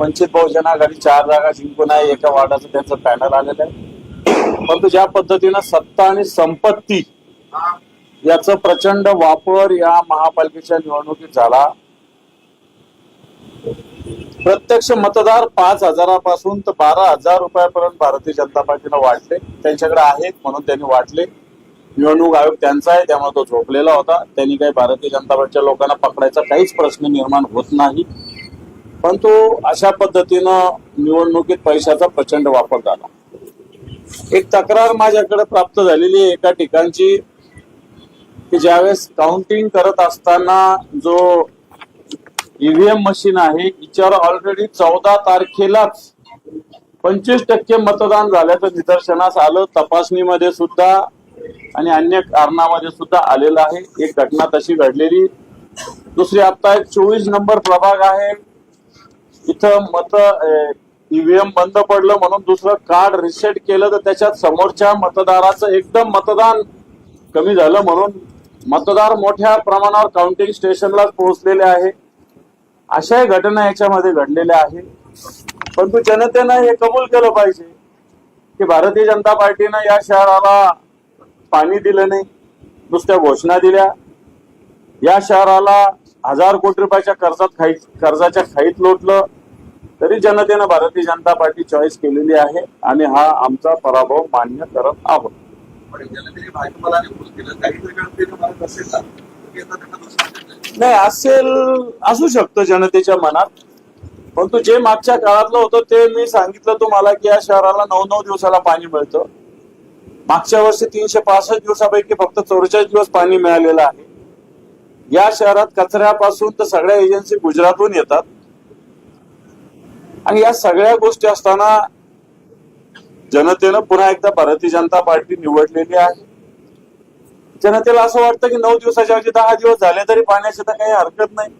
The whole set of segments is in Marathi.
वंचित बहुजन आघाडी चार जागा जिंकून आहे एका वार्डाचं त्यांचं पॅनल आलेलं आहे. परंतु ज्या पद्धतीनं सत्ता आणि संपत्ती याचा प्रचंड वापर या महापालिकेच्या निवडणुकीत झाला प्रत्यक्ष मतदार पाच हजारापासून तर बारा हजार रुपयापर्यंत भारतीय जनता पार्टीनं वाटले त्यांच्याकडे आहेत म्हणून त्यांनी वाटले. निवडणूक आयोग त्यांचा आहे त्यामुळे तो झोपलेला होता. त्यांनी काही भारतीय जनता पार्टीच्या लोकांना पकडायचा काहीच प्रश्न निर्माण होत नाही. परंतु अशा पद्धतीनं निवडणुकीत पैशाचा प्रचंड वापर झाला. एक तक्रार माझ्याकडे प्राप्त झालेली आहे एका ठिकाणची की ज्यावेळेस काउंटिंग करत असताना जो ईव्हीएम मशीन आहे हिच्यावर ऑलरेडी चौदा तारखेलाच पंचवीस टक्के मतदान झाल्याचं निदर्शनास आलं. तपासणीमध्ये सुद्धा आणि अन्य कारणामध्ये सुद्धा आलेलं आहे. एक घटना तशी घडलेली. दुसरी आता एक चोवीस नंबर प्रभाग आहे. इथं मत ईव्हीएम बंद पडलं म्हणून दुसरं कार्ड रिसेट केलं तर त्याच्यात समोरच्या मतदाराचं एकदम मतदान कमी झालं म्हणून मतदार मोठ्या प्रमाणावर काउंटिंग स्टेशनला पोहोचलेले आहे. अशाही घटना याच्यामध्ये घडलेल्या आहे परंतु जनतेनं हे कबूल केलं पाहिजे की भारतीय जनता पार्टीनं या शहराला पाणी दिलं नाही नुसत्या घोषणा दिल्या. या शहराला हजार कोटी रुपयाच्या कर्जात खाई कर्जाच्या खाईत लोटलं. तरी जनतेनं भारतीय जनता पार्टी चॉईस केलेली आहे आणि हा आमचा पराभव मान्य करत आहोत. नाही. असेल असू शकतं जनतेच्या मनात. परंतु जे मागच्या काळातलं होतं ते मी सांगितलं तुम्हाला की या शहराला नऊ नऊ दिवसाला पाणी मिळतं. मागच्या वर्षी तीनशे पासष्ट दिवसापैकी फक्त चौवेचाळीस दिवस पाणी मिळालेलं आहे. या शहरात कचऱ्यापासून तर सगळ्या एजन्सी गुजरातहून येतात. आणि या सगळ्या गोष्टी असताना जनतेनं पुन्हा एकदा भारतीय जनता पार्टी निवडलेली आहे. जनतेला असं वाटतं की नऊ दिवसाच्या ऐवजी दहा दिवस झाले तरी पाण्याची तर काही हरकत नाही.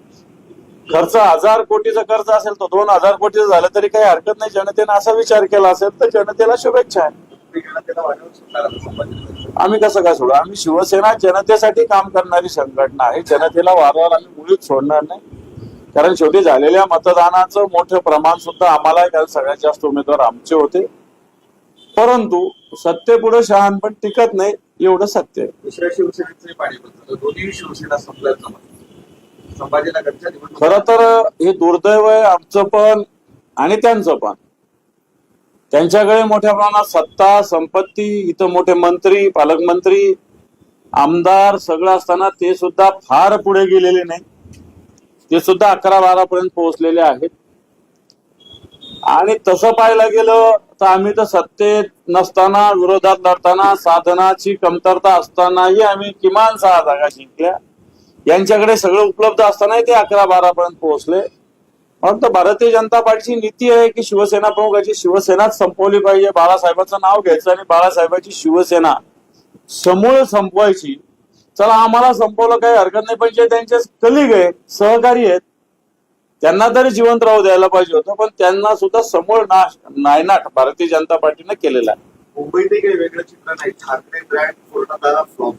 खर्च हजार कोटीचा खर्च असेल तर दोन हजार कोटीचं झालं तरी काही हरकत नाही. जनतेनं असा विचार केला असेल तर जनतेला शुभेच्छा आहे. आम्ही कसं काय सोडू? आम्ही शिवसेना जनतेसाठी काम करणारी संघटना आहे. जनतेला वारंवार आम्ही मुळीच सोडणार नाही. कारण शेवटी झालेल्या मतदानाचं मोठं प्रमाण सुद्धा आम्हाला कारण सगळ्यात जास्त उमेदवार आमचे होते. परंतु सत्तेपुढे शहाणपण टिकत नाही एवढं सत्य आहे. दुसऱ्या शिवसेनेचे पाणी बंद दोन्ही शिवसेना संपल्याचं म्हणतात संभाजीनगरच्या निवडणूक. खर तर हे दुर्दैव आहे आमचं पण आणि त्यांचं पण. त्यांच्याकडे मोठ्या प्रमाणात सत्ता संपत्ती इथं मोठे मंत्री पालकमंत्री आमदार सगळं असताना ते सुद्धा फार पुढे गेलेले नाही ते सुद्धा अकरा बारा पर्यंत पोहोचलेले आहेत. आणि तसं पाहायला गेलं तर आम्ही तर सत्तेत नसताना विरोधात लढताना साधनाची कमतरता असतानाही आम्ही किमान सहा जागा जिंकल्या. यांच्याकडे सगळं उपलब्ध असतानाही ते अकरा बारा पर्यंत पोहोचले. म्हणून तर भारतीय जनता पार्टीची नीती आहे की शिवसेना प्रमुखाची शिवसेनाच संपवली पाहिजे. बाळासाहेबांचं नाव घ्यायचं आणि बाळासाहेबांची शिवसेना समूळ संपवायची. चला आम्हाला संपवलं काही हरकत नाही. पण जे त्यांचे कलिग आहेत सहकारी आहेत त्यांना तरी जिवंत राहू द्यायला पाहिजे होतं. पण त्यांना सुद्धा समूळ नाश नायनाट भारतीय जनता पार्टीनं केलेला आहे. मुंबईतही काही वेगळं चित्र नाही. ठाकरे ब्रँड पूर्णतः फ्लॉप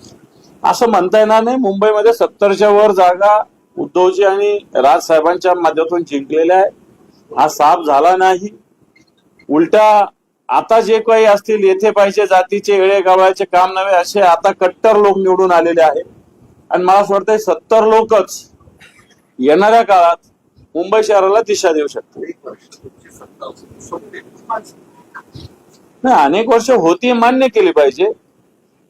असं म्हणता येणार नाही. मुंबईमध्ये सत्तरच्या वर जागा उद्धवजी आणि राजसाहेबांच्या माध्यमातून जिंकलेल्या आहे. हा साफ झाला नाही. उलटा आता जे काही असतील येथे पाहिजे जातीचे एळे गावाचे काम नव्हे असे आता कट्टर लोक निवडून आलेले आहेत. आणि मला असं वाटतंय सत्तर लोकच येणाऱ्या काळात मुंबई शहराला दिशा देऊ शकते नाही अनेक वर्ष होती मान्य केली पाहिजे.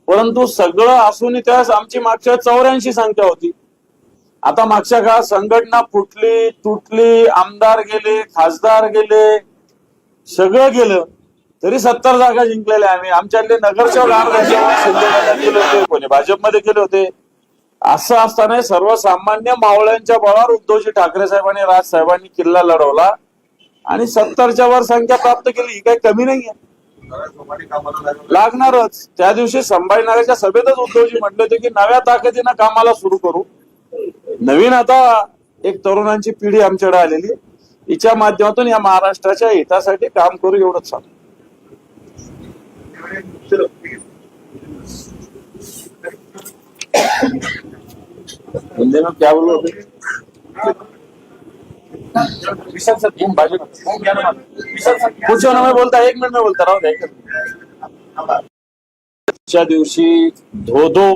परंतु सगळं असून त्यास आमची मागच्या चौऱ्याऐंशी संख्या होती. आता मागच्या काळात संघटना फुटली तुटली आमदार गेले खासदार गेले सगळं गेलं. तरी सत्तर जागा जिंकलेल्या आम्ही आमच्यातले नगरसेवक कोणी भाजपमध्ये गेले होते. असं असताना सर्वसामान्य मावळ्यांच्या बळावर उद्धवजी ठाकरे साहेबांनी राज साहेबांनी किल्ला लढवला. आणि सत्तरच्या वर संख्या प्राप्त केली. ही काही कमी नाहीये लागणारच. त्या दिवशी संभाजीनगरच्या सभेतच उद्धवजी म्हटले होते की नव्या ताकदीनं कामाला सुरू करू. नवीन आता एक तरुणांची पिढी आमच्याकडे आलेली हिच्या माध्यमातून या महाराष्ट्राच्या हितासाठी काम करू एवढंच सांग चलो, हिंदी में क्या बोलो? अभी? विशाल सर घूम बाजू घूम घ्या ना पूछो ना मैं बोलता एक मिनट में बोलता रहो एक दिवशी धो धो